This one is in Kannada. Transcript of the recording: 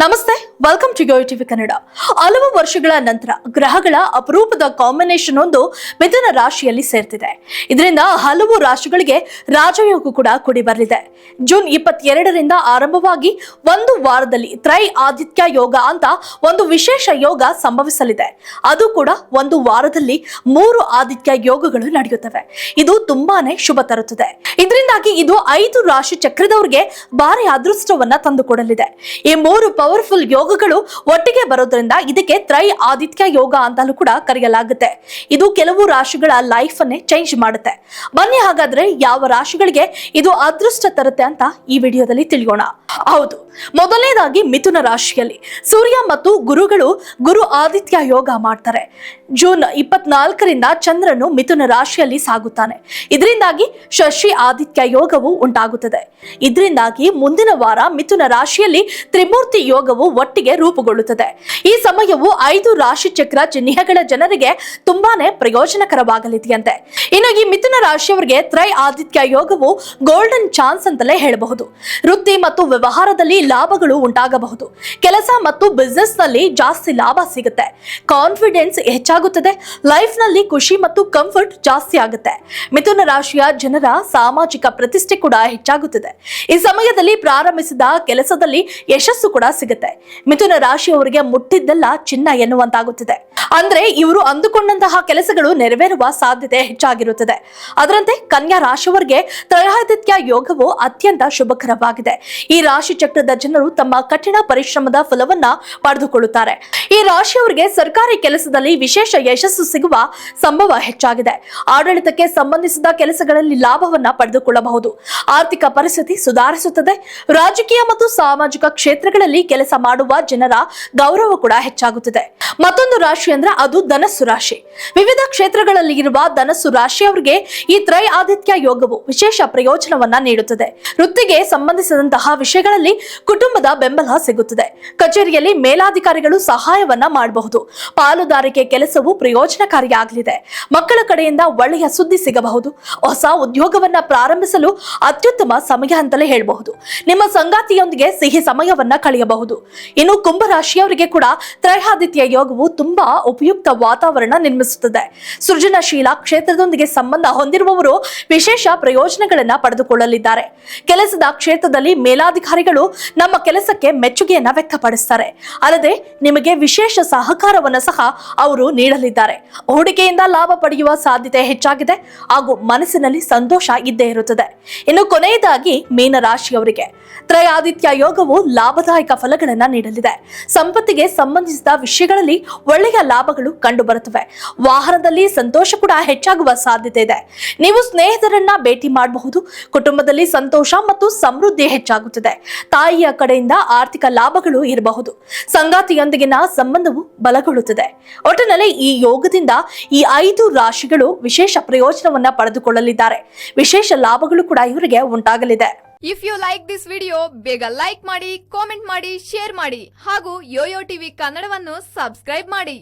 ನಮಸ್ತೆ ವೆಲ್ಕಮ್ ಟು ಟಿವಿ ಕನ್ನಡ ಹಲವು ವರ್ಷಗಳ ನಂತರ ಗ್ರಹಗಳ ಅಪರೂಪದ ಕಾಂಬಿನೇಷನ್ ಒಂದು ಮಿಥುನ ರಾಶಿಯಲ್ಲಿ ಸೇರ್ತಿದೆ. ಇದರಿಂದ ಹಲವು ರಾಶಿಗಳಿಗೆ ರಾಜಯೋಗ ಕೂಡ ಕೂಡಿ ಬರಲಿದೆ. ಜೂನ್ ಇಪ್ಪತ್ತೆರಡರಿಂದ ಆರಂಭವಾಗಿ ಒಂದು ವಾರದಲ್ಲಿ ತ್ರೈ ಆದಿತ್ಯ ಯೋಗ ಅಂತ ಒಂದು ವಿಶೇಷ ಯೋಗ ಸಂಭವಿಸಲಿದೆ. ಅದು ಕೂಡ ಒಂದು ವಾರದಲ್ಲಿ ಮೂರು ಆದಿತ್ಯ ಯೋಗಗಳು ನಡೆಯುತ್ತವೆ. ಇದು ತುಂಬಾನೇ ಶುಭ ತರುತ್ತದೆ. ಇದರಿಂದಾಗಿ ಇದು ಐದು ರಾಶಿ ಚಕ್ರದವರಿಗೆ ಭಾರಿ ಅದೃಷ್ಟವನ್ನ ತಂದುಕೊಡಲಿದೆ. ಈ ಮೂರು ಪವರ್ಫುಲ್ ಯೋಗಗಳು ಒಟ್ಟಿಗೆ ಬರೋದ್ರಿಂದ ಇದಕ್ಕೆ ತ್ರೈ ಆದಿತ್ಯ ಯೋಗ ಅಂತಲೂ ಕೂಡ ಕರೆಯಲಾಗುತ್ತೆ. ಇದು ಕೆಲವು ರಾಶಿಗಳ ಲೈಫ್ ಅನ್ನೇ ಚೇಂಜ್ ಮಾಡುತ್ತೆ. ಬನ್ನಿ ಹಾಗಾದ್ರೆ ಯಾವ ರಾಶಿಗಳಿಗೆ ಇದು ಅದೃಷ್ಟ ತರುತ್ತೆ ಅಂತ ಈ ವಿಡಿಯೋದಲ್ಲಿ ತಿಳಿಯೋಣ. ಹೌದು, ಮೊದಲನೇದಾಗಿ ಮಿಥುನ ರಾಶಿಯಲ್ಲಿ ಸೂರ್ಯ ಮತ್ತು ಗುರುಗಳು ಗುರು ಆದಿತ್ಯ ಯೋಗ ಮಾಡ್ತಾರೆ. ಜೂನ್ ಇಪ್ಪತ್ನಾಲ್ಕರಿಂದ ಚಂದ್ರನು ಮಿಥುನ ರಾಶಿಯಲ್ಲಿ ಸಾಗುತ್ತಾನೆ. ಇದರಿಂದಾಗಿ ಶಶಿ ಆದಿತ್ಯ ಯೋಗವು ಉಂಟಾಗುತ್ತದೆ. ಇದರಿಂದಾಗಿ ಮುಂದಿನ ವಾರ ಮಿಥುನ ರಾಶಿಯಲ್ಲಿ ತ್ರಿಮೂರ್ತಿ ಯೋಗವು ಒಟ್ಟಿಗೆ ರೂಪುಗೊಳ್ಳುತ್ತದೆ. ಈ ಸಮಯವು ಐದು ರಾಶಿ ಚಕ್ರ ಚಿಹ್ನೆಗಳ ಜನರಿಗೆ ತುಂಬಾನೇ ಪ್ರಯೋಜನಕರವಾಗಲಿದೆಯಂತೆ. ಇನ್ನು ಈ ಮಿಥುನ ರಾಶಿಯವರಿಗೆ ತ್ರೈ ಆದಿತ್ಯ ಯೋಗವು ಗೋಲ್ಡನ್ ಚಾನ್ಸ್ ಅಂತಲೇ ಹೇಳಬಹುದು. ವೃತ್ತಿ ಮತ್ತು ವ್ಯವಹಾರದಲ್ಲಿ ಲಾಭಗಳು ಉಂಟಾಗಬಹುದು. ಕೆಲಸ ಮತ್ತು ಬಿಸ್ನೆಸ್ನಲ್ಲಿ ಜಾಸ್ತಿ ಲಾಭ ಸಿಗುತ್ತೆ. ಕಾನ್ಫಿಡೆನ್ಸ್ ಹೆಚ್ಚಾಗುತ್ತದೆ. ಲೈಫ್ನಲ್ಲಿ ಖುಷಿ ಮತ್ತು ಕಂಫರ್ಟ್ ಜಾಸ್ತಿ ಆಗುತ್ತೆ. ಮಿಥುನ ರಾಶಿಯ ಜನರ ಸಾಮಾಜಿಕ ಪ್ರತಿಷ್ಠೆ ಕೂಡ ಹೆಚ್ಚಾಗುತ್ತದೆ. ಈ ಸಮಯದಲ್ಲಿ ಪ್ರಾರಂಭಿಸಿದ ಕೆಲಸದಲ್ಲಿ ಯಶಸ್ಸು ಕೂಡ ಸಿಗುತ್ತೆ. ಮಿಥುನ ರಾಶಿಯವರಿಗೆ ಮುಟ್ಟಿದ್ದೆಲ್ಲ ಚಿನ್ನ ಎನ್ನುವಂತಾಗುತ್ತಿದೆ. ಅಂದ್ರೆ ಇವರು ಅಂದುಕೊಂಡಂತಹ ಕೆಲಸಗಳು ನೆರವೇರುವ ಸಾಧ್ಯತೆ ಹೆಚ್ಚಾಗಿರುತ್ತದೆ. ಅದರಂತೆ ಕನ್ಯಾ ರಾಶಿಯವರಿಗೆ ತ್ರಯಾದಿತ್ಯ ಯೋಗವು ಅತ್ಯಂತ ಶುಭಕರವಾಗಿದೆ. ಈ ರಾಶಿ ಚಕ್ರದ ಜನರು ತಮ್ಮ ಕಠಿಣ ಪರಿಶ್ರಮದ ಫಲವನ್ನ ಪಡೆದುಕೊಳ್ಳುತ್ತಾರೆ. ಈ ರಾಶಿಯವರಿಗೆ ಸರ್ಕಾರಿ ಕೆಲಸದಲ್ಲಿ ವಿಶೇಷ ಯಶಸ್ಸು ಸಿಗುವ ಸಂಭವ ಹೆಚ್ಚಾಗಿದೆ. ಆಡಳಿತಕ್ಕೆ ಸಂಬಂಧಿಸಿದ ಕೆಲಸಗಳಲ್ಲಿ ಲಾಭವನ್ನ ಪಡೆದುಕೊಳ್ಳಬಹುದು. ಆರ್ಥಿಕ ಪರಿಸ್ಥಿತಿ ಸುಧಾರಿಸುತ್ತದೆ. ರಾಜಕೀಯ ಮತ್ತು ಸಾಮಾಜಿಕ ಕ್ಷೇತ್ರಗಳಲ್ಲಿ ಕೆಲಸ ಮಾಡುವ ಜನರ ಗೌರವ ಕೂಡ ಹೆಚ್ಚಾಗುತ್ತದೆ. ಮತ್ತೊಂದು ರಾಶಿ ಅಂದ್ರೆ ಅದು ಧನಸ್ಸು ರಾಶಿ. ವಿವಿಧ ಕ್ಷೇತ್ರಗಳಲ್ಲಿ ಇರುವ ಧನಸ್ಸು ರಾಶಿಯವರಿಗೆ ಈ ತ್ರೈ ಆದಿತ್ಯ ಯೋಗವು ವಿಶೇಷ ಪ್ರಯೋಜನವನ್ನ ನೀಡುತ್ತದೆ. ವೃತ್ತಿಗೆ ಸಂಬಂಧಿಸಿದಂತಹ ವಿಷಯಗಳಲ್ಲಿ ಕುಟುಂಬದ ಬೆಂಬಲ ಸಿಗುತ್ತದೆ. ಕಚೇರಿಯಲ್ಲಿ ಮೇಲಾಧಿಕಾರಿಗಳು ಸಹಾಯವನ್ನ ಮಾಡಬಹುದು. ಪಾಲುದಾರಿಕೆ ಕೆಲಸವು ಪ್ರಯೋಜನಕಾರಿಯಾಗಲಿದೆ. ಮಕ್ಕಳ ಕಡೆಯಿಂದ ಒಳ್ಳೆಯ ಸುದ್ದಿ ಸಿಗಬಹುದು. ಹೊಸ ಉದ್ಯೋಗವನ್ನ ಪ್ರಾರಂಭಿಸಲು ಅತ್ಯುತ್ತಮ ಸಮಯ ಅಂತಲೇ ಹೇಳಬಹುದು. ನಿಮ್ಮ ಸಂಗಾತಿಯೊಂದಿಗೆ ಸಿಹಿ ಸಮಯವನ್ನ ಕಳೆಯಬಹುದು. ಇನ್ನು ಕುಂಭ ರಾಶಿಯವರಿಗೆ ಕೂಡ ತ್ರೈಹಾದಿತ್ಯ ಯೋಗವು ತುಂಬಾ ಉಪಯುಕ್ತ ವಾತಾವರಣ ನಿರ್ಮಿಸುತ್ತದೆ. ಸೃಜನಶೀಲ ಕ್ಷೇತ್ರದೊಂದಿಗೆ ಸಂಬಂಧ ಹೊಂದಿರುವವರು ವಿಶೇಷ ಪ್ರಯೋಜನಗಳನ್ನ ಪಡೆದುಕೊಳ್ಳಲಿದ್ದಾರೆ. ಕೆಲಸದ ಕ್ಷೇತ್ರದಲ್ಲಿ ಮೇಲಾಧಿಕಾರಿಗಳು ನಮ್ಮ ಕೆಲಸಕ್ಕೆ ಮೆಚ್ಚುಗೆಯನ್ನ ವ್ಯಕ್ತಪಡಿಸುತ್ತಾರೆ ಅಲ್ಲದೆ ನಿಮಗೆ ವಿಶೇಷ ಸಹಕಾರವನ್ನು ಸಹ ಅವರು ನೀಡಲಿದ್ದಾರೆ. ಹೂಡಿಕೆಯಿಂದ ಲಾಭ ಪಡೆಯುವ ಸಾಧ್ಯತೆ ಹೆಚ್ಚಾಗಿದೆ ಹಾಗೂ ಮನಸ್ಸಿನಲ್ಲಿ ಸಂತೋಷ ಇದ್ದೇ ಇರುತ್ತದೆ. ಇನ್ನು ಕೊನೆಯದಾಗಿ ಮೀನರಾಶಿಯವರಿಗೆ ತ್ರಯಾದಿತ್ಯ ಯೋಗವು ಲಾಭದಾಯಕ ಫಲಗಳನ್ನು ನೀಡಲಿದೆ. ಸಂಪತ್ತಿಗೆ ಸಂಬಂಧಿಸಿದ ವಿಷಯಗಳಲ್ಲಿ ಒಳ್ಳೆಯ ಲಾಭಗಳು ಕಂಡುಬರುತ್ತವೆ. ವಾಹನದಲ್ಲಿ ಸಂತೋಷ ಕೂಡ ಹೆಚ್ಚಾಗುವ ಸಾಧ್ಯತೆ ಇದೆ. ನೀವು ಸ್ನೇಹಿತರನ್ನ ಭೇಟಿ ಮಾಡಬಹುದು. ಕುಟುಂಬದಲ್ಲಿ ಸಂತೋಷ ಮತ್ತು ಸಮೃದ್ಧಿ ಹೆಚ್ಚಾಗುತ್ತದೆ. ತಾಯಿಯ ಕಡೆಯಿಂದ ಆರ್ಥಿಕ ಲಾಭಗಳು ಇರಬಹುದು. ಸಂಗಾತಿಯೊಂದಿಗಿನ ಸಂಬಂಧವು ಬಲಗೊಳ್ಳುತ್ತದೆ. ಒಟ್ಟಿನಲ್ಲಿ ಈ ಯೋಗದಿಂದ ಈ ಐದು ರಾಶಿಗಳು ವಿಶೇಷ ಪ್ರಯೋಜನವನ್ನ ಪಡೆದುಕೊಳ್ಳಲಿದ್ದಾರೆ. ವಿಶೇಷ ಲಾಭಗಳು ಕೂಡ ಇವರಿಗೆ ಉಂಟಾಗಲಿದೆ. If you like this video ಬೇಗ ಲೈಕ್ ಮಾಡಿ ಕಾಮೆಂಟ್ ಮಾಡಿ ಶೇರ್ ಮಾಡಿ ಹಾಗೂ ಯೋಯೋ ಟಿವಿ ಕನ್ನಡವನ್ನು ಸಬ್ಸ್ಕ್ರೈಬ್ ಮಾಡಿ.